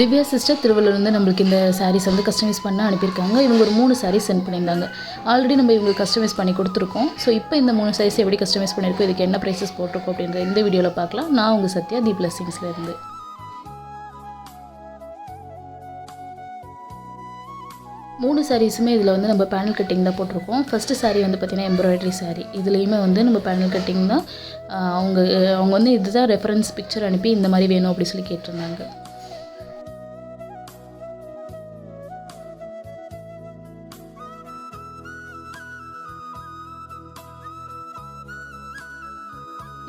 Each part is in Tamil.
திவ்யா சிஸ்டர் திருவள்ளூர்லேருந்து நம்மளுக்கு இந்த சாரீஸ் வந்து கஸ்டமைஸ் பண்ண அனுப்பியிருக்காங்க. இவங்க ஒரு மூணு சாரீஸ் சென்ட் பண்ணியிருந்தாங்க. ஆல்ரெடி நம்ம இவங்க கஸ்டமைஸ் பண்ணி கொடுத்துருக்கோம். ஸோ இப்போ இந்த மூணு சாரீஸ் எப்படி கஸ்டமைஸ் பண்ணியிருக்கோம் இதுக்கு என்ன ப்ரைஸஸ் போட்டிருக்கோம் அப்படின்ற இந்த வீடியோவில் பார்க்கலாம். நான் உங்கள் சத்யா தி பிளஸிங்ஸ்லேருந்து மூணு சாரீஸுமே இதில் வந்து நம்ம பேனல் கட்டிங் தான் போட்டிருக்கோம். ஃபஸ்ட்டு சாரீ வந்து பார்த்திங்கன்னா எம்ப்ராய்டரி சாரீ இதுலேயுமே வந்து நம்ம பேனல் கட்டிங் தான் அவங்க அவங்க வந்து இதுதான் ரெஃபரன்ஸ் பிக்சர் அனுப்பி இந்த மாதிரி வேணும் அப்படி சொல்லி கேட்டிருந்தாங்க.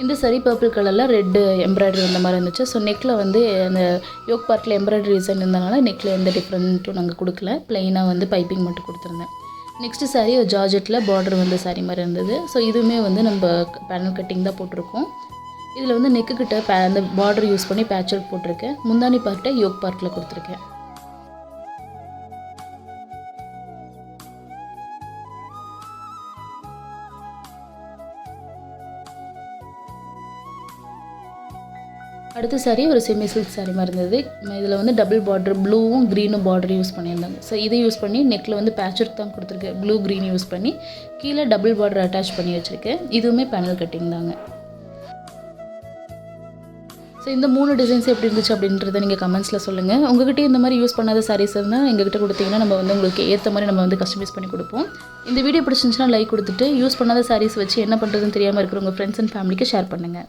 இந்த சரி பர்பிள் கலரில் ரெட்டு எம்ப்ராய்டரி வந்த மாதிரி இருந்துச்சு. ஸோ நெக்கில் வந்து அந்த யோக் பார்ட்டில் எம்ப்ராய்டரி டிசைன் இருந்தனால நெக்கில் எந்த டிஃப்ரெண்ட்டும் நாங்கள் கொடுக்கல. ப்ளைனாக வந்து பைப்பிங் மட்டும் கொடுத்துருந்தேன். நெக்ஸ்ட்டு சாரீ ஒரு ஜார்ஜெட்டில் பார்டர் வந்த saree மாதிரி இருந்தது. ஸோ இதுவுமே வந்து நம்ம பேனல் கட்டிங் தான் போட்டிருக்கோம். இதில் வந்து நெக்கு கிட்ட பே அந்த பார்டர் யூஸ் பண்ணி பேட்ச் ஒர்க் போட்டிருக்கேன். முந்தானி பார்ட்டை யோக் பார்ட்டில் கொடுத்துருக்கேன். அடுத்த சாரீ ஒரு செமி சில்க் சாரீ மாதிரி இருந்தது. இதில் வந்து டபுள் பார்டர் ப்ளூவும் க்ரீனும் பார்டர் யூஸ் பண்ணியிருந்தாங்க. ஸோ இதை யூஸ் பண்ணி நெக்கில் வந்து பேட்ச் ஒர்க் தான் கொடுத்துருக்கேன் ப்ளூ க்ரீன் யூஸ் பண்ணி கீழே டபுள் பார்டர் அட்டாச் பண்ணி வச்சுருக்கேன். இதுவுமே பேனல் கட்டிங் தாங்க. ஸோ இந்த மூணு டிசைன்ஸ் எப்படி இருந்துச்சு அப்படின்றத நீங்கள் கமெண்ட்ஸில் சொல்லுங்கள் உங்ககிட்ட இந்த மாதிரி யூஸ் பண்ணாத சாரீஸ் இருந்தால் எங்ககிட்ட கொடுத்தீங்கன்னா நம்ம வந்து உங்களுக்கு ஏற்ற மாதிரி நம்ம வந்து கஸ்டமைஸ் பண்ணி கொடுப்போம். இந்த வீடியோ பிடிச்சிருந்துச்சுன்னா லைக் கொடுத்துட்டு யூஸ் பண்ணாத சாரீஸ் வச்சு என்ன பண்ணுறதுன்னு தெரியாமல் இருக்கிற உங்கள் ஃப்ரெண்ட்ஸ் அண்ட் ஃபேமிலிக்கு ஷேர் பண்ணுங்கள்